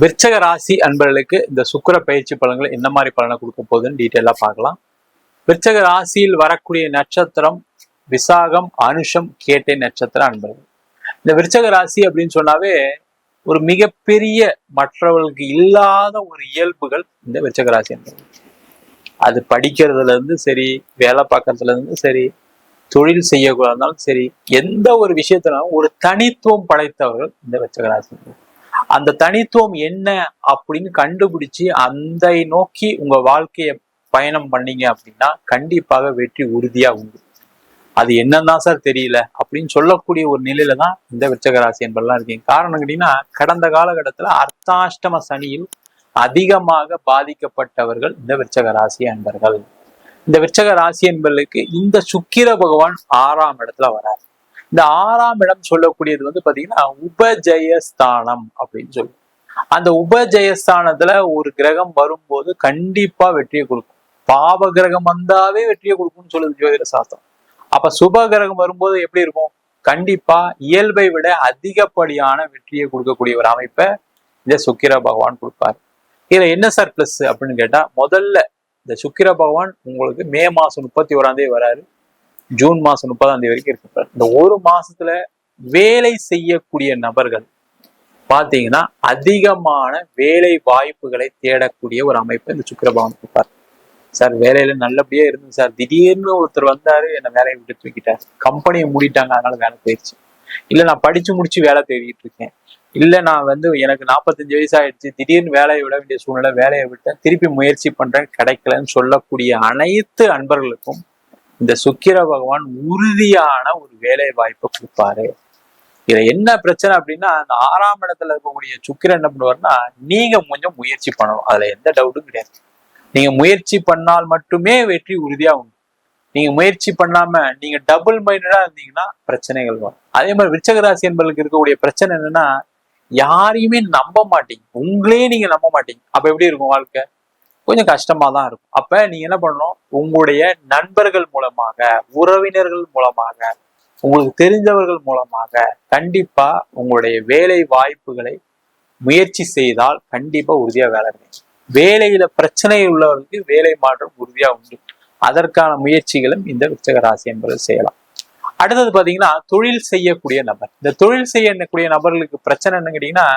விற்சக ராசி அன்பர்களுக்கு இந்த சுக்கர பயிற்சி பலன்கள் என்ன மாதிரி பலனை கொடுக்க போகுதுன்னு டீட்டெயிலாக பார்க்கலாம். விற்சக ராசியில் வரக்கூடிய நட்சத்திரம் விசாகம் அனுஷம் கேட்டை நட்சத்திரம் அன்பர்கள். இந்த விற்சக ராசி அப்படின்னு சொன்னாவே ஒரு மிகப்பெரிய மற்றவர்களுக்கு இல்லாத ஒரு இயல்புகள் இந்த விற்சக ராசி அன்பர்கள். அது படிக்கிறதுல இருந்து சரி வேலை பார்க்கறதுல இருந்து சரி தொழில் செய்யக்கூடாதுனாலும் சரி எந்த ஒரு விஷயத்தினாலும் ஒரு தனித்துவம் படைத்தவர்கள் இந்த விற்சக ராசி அன்பர்கள். அந்த தனித்துவம் என்ன அப்படின்னு கண்டுபிடிச்சு அந்த நோக்கி உங்க வாழ்க்கைய பயணம் பண்ணீங்க அப்படின்னா கண்டிப்பாக வெற்றி உறுதியா உண்டு. அது என்னன்னு தான் சார் தெரியல. அப்படின்னு சொல்லக்கூடிய ஒரு நிலையில தான் இந்த விச்சகராசி என்பதெல்லாம் இருக்கீங்க. காரணம் கேட்டீங்கன்னா கடந்த காலகட்டத்துல அர்த்தாஷ்டம சனியில் அதிகமாக பாதிக்கப்பட்டவர்கள் இந்த விச்சக ராசி அன்பர்கள் இந்த விச்சக ராசி என்பர்களுக்கு இந்த சுக்கிர பகவான் ஆறாம் இடத்துல வரார் இந்த ஆறாம் இடம் சொல்லக்கூடியது வந்து பாத்தீங்கன்னா உபஜயஸ்தானம் அப்படின்னு சொல்லுவோம் அந்த உபஜயஸ்தானத்துல ஒரு கிரகம் வரும்போது கண்டிப்பா வெற்றியை கொடுக்கும். பாவ கிரகம் வந்தாவே வெற்றியை கொடுக்கும்னு சொல்லுது ஜோதிட சாஸ்திரம். அப்ப சுப கிரகம் வரும்போது எப்படி இருக்கும்? கண்டிப்பா இயல்பை விட அதிகப்படியான வெற்றியை கொடுக்கக்கூடிய ஒரு அமைப்பை இந்த சுக்கிர பகவான் கொடுப்பார். இதுல என்ன சார் பிளஸ் அப்படின்னு கேட்டா முதல்ல இந்த சுக்கிர பகவான் உங்களுக்கு மே மாசம் முப்பத்தி ஓராம் தேதி வராரு. ஜூன் மாசம் முப்பதாம் தேதி வரைக்கும் இருப்பார் இந்த ஒரு மாசத்துல வேலை செய்யக்கூடிய நபர்கள் பாத்தீங்கன்னா அதிகமான வேலை வாய்ப்புகளை தேடக்கூடிய ஒரு அமைப்பு இந்த சுக்கரபவன் கொடுப்பார் சார் வேலையில நல்லபடியா இருந்தது சார் திடீர்னு ஒருத்தர் வந்தாரு என்ன வேலையை விட்டு தூக்கிட்டார். கம்பெனியை மூடிட்டாங்க அதனால வேலை போயிடுச்சு இல்ல நான் படிச்சு முடிச்சு வேலை தேடிட்டு இருக்கேன். இல்ல நான் வந்து எனக்கு நாற்பத்தஞ்சு வயசு ஆயிடுச்சு திடீர்னு வேலையை விட வேண்டிய சூழ்நிலை வேலையை விட்டேன் திருப்பி முயற்சி பண்றேன் கிடைக்கலன்னு சொல்லக்கூடிய அனைத்து அன்பர்களுக்கும் இந்த சுக்கிர பகவான் உறுதியான ஒரு வேலை வாய்ப்பை கொடுப்பாரு. இதுல என்ன பிரச்சனை அப்படின்னா அந்த ஆறாம் இடத்துல இருக்கக்கூடிய சுக்கிரன் என்ன பண்ணுவாருன்னா நீங்க கொஞ்சம் முயற்சி பண்ணணும். அதுல எந்த டவுட்டும் கிடையாது. நீங்க முயற்சி பண்ணால் மட்டுமே வெற்றி உறுதியா உண்டு. நீங்க முயற்சி பண்ணாம நீங்க டபுள் மைண்டடா இருந்தீங்கன்னா பிரச்சனைகள் வரும். அதே மாதிரி விருச்சகராசி என்பதற்கு இருக்கக்கூடிய பிரச்சனை என்னன்னா யாரையுமே நம்ப மாட்டீங்க. உங்களே நீங்க நம்ப மாட்டீங்க. அப்ப எப்படி இருக்கும் வாழ்க்கை? கொஞ்சம் கஷ்டமா தான் இருக்கும். அப்ப நீங்க என்ன பண்ணணும்? உங்களுடைய நண்பர்கள் மூலமாக உறவினர்கள் மூலமாக உங்களுக்கு தெரிஞ்சவர்கள் மூலமாக கண்டிப்பா உங்களுடைய வேலை வாய்ப்புகளை முயற்சி செய்தால் கண்டிப்பா உறுதியா வேலை கிடைக்கும். வேலையில பிரச்சனை உள்ளவர்களுக்கு வேலை மாற்றம் உறுதியா உண்டு. அதற்கான முயற்சிகளும் இந்த விருச்சக ராசி என்பது செய்யலாம். அடுத்தது பாத்தீங்கன்னா தொழில் செய்யக்கூடிய நபர். இந்த தொழில் செய்யக்கூடிய நபர்களுக்கு பிரச்சனை என்ன கேட்டீங்கன்னா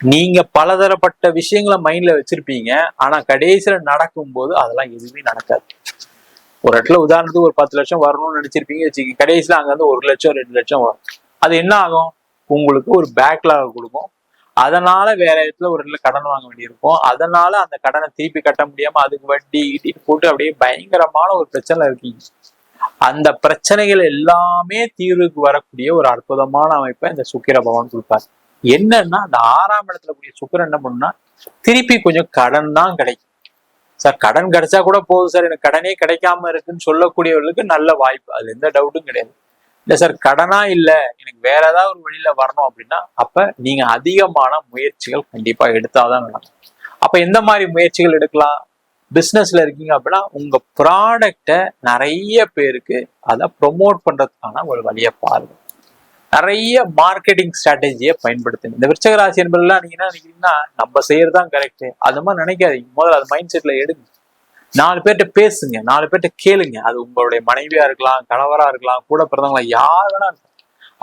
நீங்க பலதரப்பட்ட விஷயங்களை மைண்ட்ல வச்சிருப்பீங்க. ஆனா கடைசியில நடக்கும்போது அதெல்லாம் எதுவுமே நடக்காது. ஒரு இடத்துல உதாரணத்துக்கு ஒரு பத்து லட்சம் வரணும்னு நினைச்சிருப்பீங்க. வச்சுக்கி கடைசியில அங்க வந்து ஒரு லட்சம் ரெண்டு லட்சம் வரும். அது என்ன ஆகும்? உங்களுக்கு ஒரு பேக்லாக் கொடுக்கும். அதனால வேற இடத்துல ஒரு இடத்துல கடன் வாங்க வேண்டியிருக்கும். அதனால அந்த கடனை திருப்பி கட்ட முடியாம அதுக்கு வட்டி இட்டிட்டு போட்டு அப்படியே பயங்கரமான ஒரு பிரச்சனை இருக்கீங்க. அந்த பிரச்சனைகள் எல்லாமே தீர்வுக்கு வரக்கூடிய ஒரு அற்புதமான அமைப்பை இந்த சுக்கிர பகவான் கொடுப்பாரு. என்னன்னா அந்த ஆறாம் இடத்துல கூடிய சுக்கரன் என்ன பண்ணுன்னா திருப்பி கொஞ்சம் கடன் தான் கிடைக்கும். சார் கடன் கிடைச்சா கூட போதும் சார். எனக்கு கடனே கிடைக்காம இருக்குன்னு சொல்லக்கூடியவர்களுக்கு நல்ல வாய்ப்பு. அது எந்த டவுட்டும் கிடையாது. இல்லை சார் கடனா இல்லை எனக்கு வேற ஏதாவது ஒரு வழியில வரணும் அப்படின்னா அப்ப நீங்க அதிகமான முயற்சிகள் கண்டிப்பா எடுத்தாதான் வேணும். அப்ப எந்த மாதிரி முயற்சிகள் எடுக்கலாம்? பிஸ்னஸ்ல இருக்கீங்க அப்படின்னா உங்க ப்ராடக்டை நிறைய பேருக்கு அதை ப்ரொமோட் பண்றதுக்கான ஒரு வழியை பாருங்க. நிறைய மார்க்கெட்டிங் ஸ்ட்ராட்டஜியை பயன்படுத்துங்க. இந்த விருச்சக ராசி என்பதெல்லாம் நீங்க என்ன நினைக்கிறீங்கன்னா நம்ம செய்யறதுதான் கரெக்ட் அது மாதிரி நினைக்காதீங்க. முதல்ல அது மைண்ட் செட்ல எடுங்க. நாலு பேர்கிட்ட பேசுங்க. நாலு பேர்கிட்ட கேளுங்க. அது உங்களுடைய மனைவியா இருக்கலாம் கணவரா இருக்கலாம் கூட பிறந்தவங்களா யார் வேணா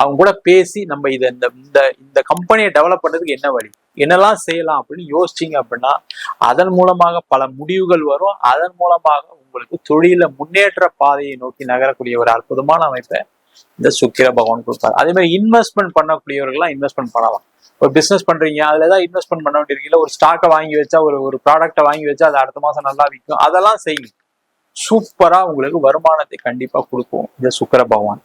அவங்க கூட பேசி நம்ம இதை இந்த இந்த இந்த கம்பெனியை டெவலப் பண்ணுறதுக்கு என்ன வழி? என்னெல்லாம் செய்யலாம் அப்படின்னு யோசிச்சீங்க அப்படின்னா அதன் மூலமாக பல முடிவுகள் வரும். அதன் மூலமாக உங்களுக்கு தொழில முன்னேற்ற பாதையை நோக்கி நகரக்கூடிய ஒரு அற்புதமான அமைப்பை இந்த சுக்கிர பகவான் கொடுப்பாரு. அதே மாதிரி இன்வெஸ்ட்மெண்ட் பண்ணக்கூடியவர்கள்லாம் இன்வெஸ்ட்மெண்ட் பண்ணலாம். ஒரு பிசினஸ் பண்றீங்க அதுல ஏதாவது இன்வெஸ்ட்மெண்ட் பண்ண வேண்டியிருக்கீங்க ஒரு ஸ்டாக்கை வாங்கி வச்சா ஒரு ஒரு ப்ராடக்ட்டை வாங்கி வச்சா அது அடுத்த மாசம் நல்லா விற்கும். அதெல்லாம் செய்யுங்க. சூப்பரா உங்களுக்கு வருமானத்தை கண்டிப்பா கொடுக்கும் இந்த சுக்கிர பகவான்.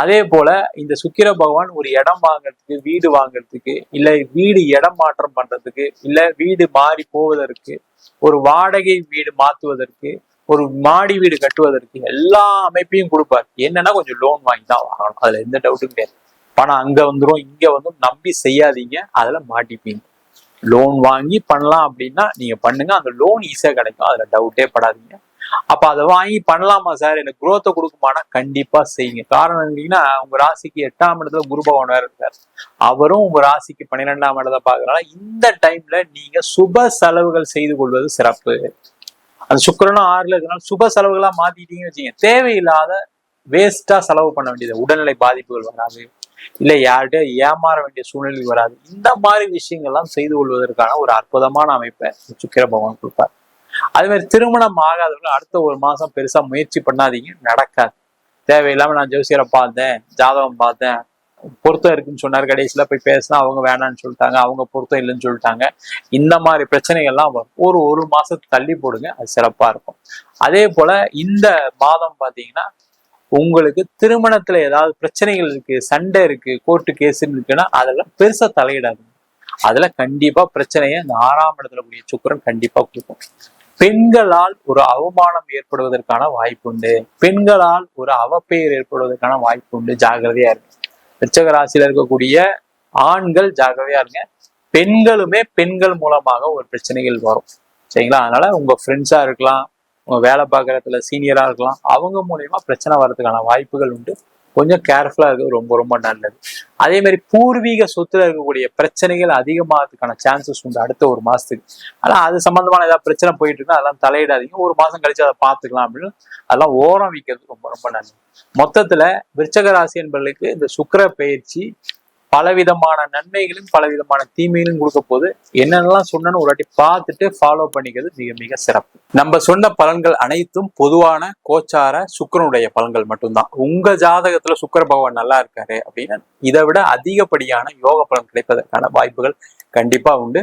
அதே போல இந்த சுக்கிர பகவான் ஒரு இடம் வாங்குறதுக்கு வீடு வாங்குறதுக்கு இல்ல வீடு இடம் மாற்றம் பண்றதுக்கு இல்ல வீடு மாறி போவதற்கு ஒரு வாடகை வீடு மாத்துவதற்கு ஒரு மாடி வீடு கட்டுவதற்கு எல்லா அமைப்பையும் கொடுப்பாரு. என்னன்னா கொஞ்சம் லோன் வாங்கி தான் வாங்கணும். அதுல எந்த டவுட்டும் கிடையாது. பணம் அங்க வந்துரும் இங்க வந்து நம்பி செய்யாதீங்க. அதுல மாட்டிப்பீங்க. லோன் வாங்கி பண்ணலாம் அப்படின்னா நீங்க பண்ணுங்க. அந்த லோன் ஈஸியா கிடைக்கும். அதுல டவுட்டே படாதீங்க. அப்ப அதை வாங்கி பண்ணலாமா சார்? எனக்கு குரோத்தை கொடுக்குமானா கண்டிப்பா செய்யுங்க. காரணம் என்னன்னா உங்க ராசிக்கு எட்டாம் இடத்துல குரு பகவான் வேற இருக்காரு. அவரும் உங்க ராசிக்கு பன்னிரெண்டாம் இடத்தை பாக்குறதுனால இந்த டைம்ல நீங்க சுப செலவுகள் செய்து கொள்வது சிறப்பு. அந்த சுக்கரனும் ஆறுல இருக்கிறனால சுப செலவுகளா மாத்திட்டீங்கன்னு வச்சுங்க தேவையில்லாத வேஸ்டா செலவு பண்ண வேண்டியது. உடல்நிலை பாதிப்புகள் வராது. இல்லை யார்கிட்ட ஏமாற வேண்டிய சூழ்நிலை வராது. இந்த மாதிரி விஷயங்கள்லாம் செய்து கொள்வதற்கான ஒரு அற்புதமான அமைப்பை சுக்கிர பகவான் கொடுப்பார். அதே மாதிரி திருமணம் ஆகாதவங்க அடுத்த ஒரு மாசம் பெருசா முயற்சி பண்ணாதீங்க. நடக்காது. தேவையில்லாம நான் ஜோசியரை பார்த்தேன் ஜாதகம் பார்த்தேன் பொருத்தம் இருக்குன்னு சொன்னார். கடைசியில போய் பேசினா அவங்க வேணாம்னு சொல்லிட்டாங்க அவங்க பொருத்தம் இல்லைன்னு சொல்லிட்டாங்க. இந்த மாதிரி பிரச்சனைகள்லாம் வரும். ஒரு ஒரு மாசத்து தள்ளி போடுங்க அது சிறப்பா இருக்கும். அதே போல இந்த மாதம் பாத்தீங்கன்னா உங்களுக்கு திருமணத்துல ஏதாவது பிரச்சனைகள் இருக்கு சண்டை இருக்கு கோர்ட்டு கேஸ் இருக்குன்னா அதெல்லாம் பெருசா தலையிடாது அதுல கண்டிப்பா பிரச்சனையை இந்த ஆறாம் இடத்துல கூடிய சுக்கரன் கண்டிப்பா கொடுக்கும். பெண்களால் ஒரு அவமானம் ஏற்படுவதற்கான வாய்ப்பு உண்டு. பெண்களால் ஒரு அவப்பெயர் ஏற்படுவதற்கான வாய்ப்பு உண்டு. ஜாகிரதையா இருக்கு விருச்சக ராசியில இருக்கக்கூடிய ஆண்கள் ஜாகிரதையா இருங்க. பெண்களுமே பெண்கள் மூலமாக ஒரு பிரச்சனைகள் வரும். சரிங்களா? அதனால உங்க ஃப்ரெண்ட்ஸா இருக்கலாம் உங்க வேலை பார்க்கறதுல சீனியரா இருக்கலாம் அவங்க மூலியமா பிரச்சனை வர்றதுக்கான வாய்ப்புகள் உண்டு. கொஞ்சம் கேர்ஃபுல்லா இருக்கிறது ரொம்ப ரொம்ப நல்லது. அதே மாதிரி பூர்வீக சொத்துல இருக்கக்கூடிய பிரச்சனைகள் அதிகமாகிறதுக்கான சான்சஸ் உண்டு அடுத்த ஒரு மாசத்துக்கு. ஆனா அது சம்பந்தமான ஏதாவது பிரச்சனை போயிட்டு இருக்குன்னா அதெல்லாம் தலையிடாதீங்க. ஒரு மாசம் கழிச்சு அதை பார்த்துக்கலாம் அப்படின்னு அதெல்லாம் ஓரம் வைக்கிறது ரொம்ப ரொம்ப நல்லது. மொத்தத்துல விருச்சக ராசி என்பவர்களுக்கு இந்த சுக்கிர பயிற்சி பலவிதமான நன்மைகளும் பலவிதமான தீமைகளும் கொடுக்க போது என்னென்னலாம் சொன்னேன்னு ஒரு வாட்டி பார்த்துட்டு ஃபாலோ பண்ணிக்கிறது மிக மிக சிறப்பு. நம்ம சொன்ன பலன்கள் அனைத்தும் பொதுவான கோச்சார சுக்கிரனுடைய பலன்கள் மட்டும்தான். உங்க ஜாதகத்துல சுக்கிர பகவான் நல்லா இருக்காரு அப்படின்னா இதை விட அதிகப்படியான யோக பலன் கிடைப்பதற்கான வாய்ப்புகள் கண்டிப்பா உண்டு.